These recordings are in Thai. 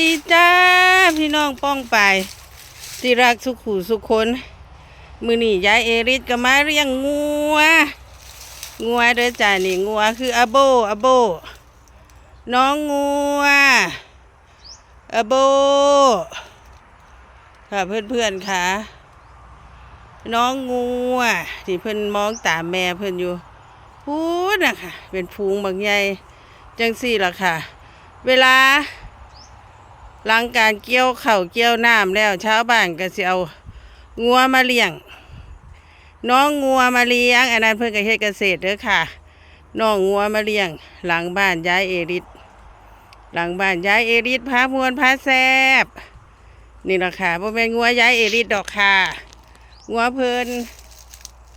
ตีจ้าพี่น้องป้องไปที่รักสุขูสุขคนมือนี่ยายเอริสก็มาเรียงงัว งัวเด้อจ้านี่งัวคืออาโบอาโบ น้องงัวอาโบ ค่ะเพื่อนๆค่ะ น้องงัวที่เพิ่อนมองตามแม่เพิ่อนอยู่พูดนะค่ะเป็นฟูงบางใหญ่จังสี่ล่ะค่ะ เวลา หลังการเกี่ยวเข่าเกี่ยวน้ำแล้วชาวบ้านก็สิเอางัวมาเลี้ยง น้องงัวมาเลี้ยงอันนั้นเพิ่นก็เฮ็ดเกษตรเด้อค่ะน้องงัวมาเลี้ยง หลังบ้านย้ายเอริสหลังบ้านย้ายเอริสพามวนพาแซบนี่ละค่ะบ่แม่นงัวย้ายเอริสดอกค่ะงัวเพิ่น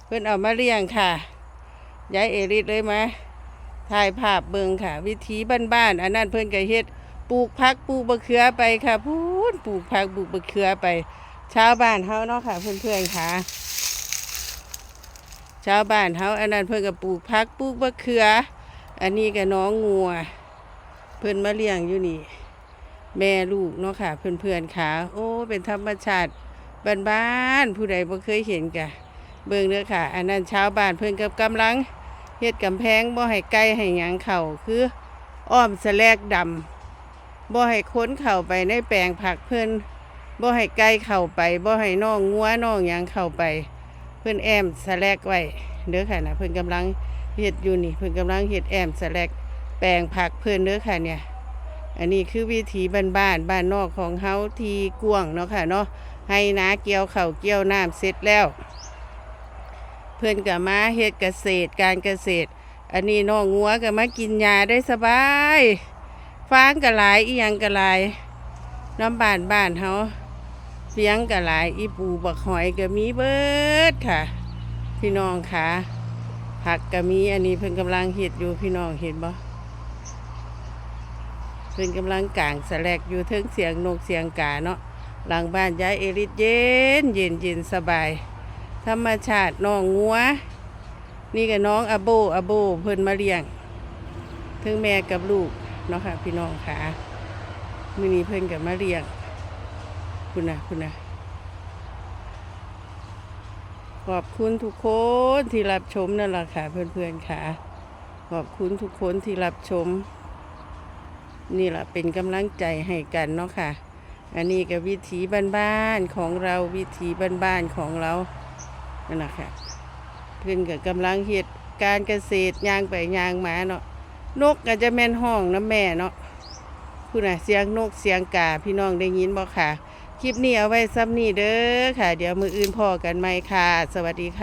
เพิ่นเอามาเลี้ยงค่ะย้ายเอริสเลยมาถ่ายภาพเบิ่งค่ะ วิถีบ้านๆอันนั้นเพิ่นก็เฮ็ด ปลูกผักปลูกบะเขือไปค่ะพูดปลูกผักปลูกบะเขือไปชาวบ้านเฮาเนาะค่ะเพื่อนๆค่ะชาวบ้านเฮาอันนั้นเพิ่นก็ปลูกผักปลูกบะเขือ อันนี้ก็น้องงัว เพิ่นมาเลี้ยงอยู่นี่ แม่ลูกเนาะค่ะ เพื่อนๆค่ะ โอ้ เป็นธรรมชาติบ้านๆผู้ใดบ่เคยเห็นกะเบิ่งเด้อค่ะ อันนั้นชาวบ้านเพิ่นก็กำลังเฮ็ดกำแพงบ่ให้ไก่ให้หยังเข้าคืออ้อมแสลกดำ บ่ให้ค้นเข้าไปในแปลงผักเพิ่อนบ่ให้ไก่เข้าไปบ่ให้น้องงัวน้องยังเข้าไป เพิ่อนแอมสแลกไว้เด้อค่ะนะเพิ่อนกำลังเฮ็ดอยู่นี่ เพิ่อนกำลังเฮ็ดแอมสแลกแปลงผักเพิ่อนเด้อค่ะเนี่ย อันนี้คือวิถีบ้านบ้านบ้านนอกของเฮาทีกวางเนาะค่ะเนาะให้นาเกี่ยวเข้าเกี่ยวน้ำเสร็จแล้ว เพิ่อนก็มาเฮ็ดเกษตรการเกษตร อันนี้น้องงัวก็มากินยาได้สบาย ฟางกะหลายอียังกะหลายน้ำบานบ้านเฮาเฟียงกะหลาย อีปูบักหอยก็มีเบิดค่ะ พี่น้องค่ะผักก็มีอันนี้เพิ่นกำลังเห็ดอยู่พี่น้องเห็นบ่เพิ่นกำลังกางสแลกอยู่เทิงเสียงนกเสียงกาเนาะหลังบ้านย้ายเอริสเย็นเย็นเย็นสบาย ธรรมชาติน้องงัว นี่ก็น้องอาโบอาโบเพิ่นมาเลี้ยงทั้งแม่กับลูก เนาะค่ะ พี่น้องค่ะมือนี้เพิ่นกับมาเรียกคุณนะคุณนะขอบคุณทุกคนที่รับชมนั่นแหละค่ะ เพื่อนๆค่ะ ขอบคุณทุกคนที่รับชม นี่แหละเป็นกำลังใจให้กันเนาะค่ะ อันนี้ก็วิถีบ้านๆของเราวิถีบ้านๆของเรานั่นแหละค่ะเพื่อนกับกำลังเฮ็ดการเกษตรยางไปยางมาเนาะ นกก็จะแม่นห้องนะแม่เนาะคุณน่ะเสียงนกเสียงกาพี่น้องได้ยินบ่ค่ะ คลิปนี้เอาไว้ซ้ำนี่เด้อค่ะ เดี๋ยวมืออื่นพอกันไหมค่ะ สวัสดีค่ะ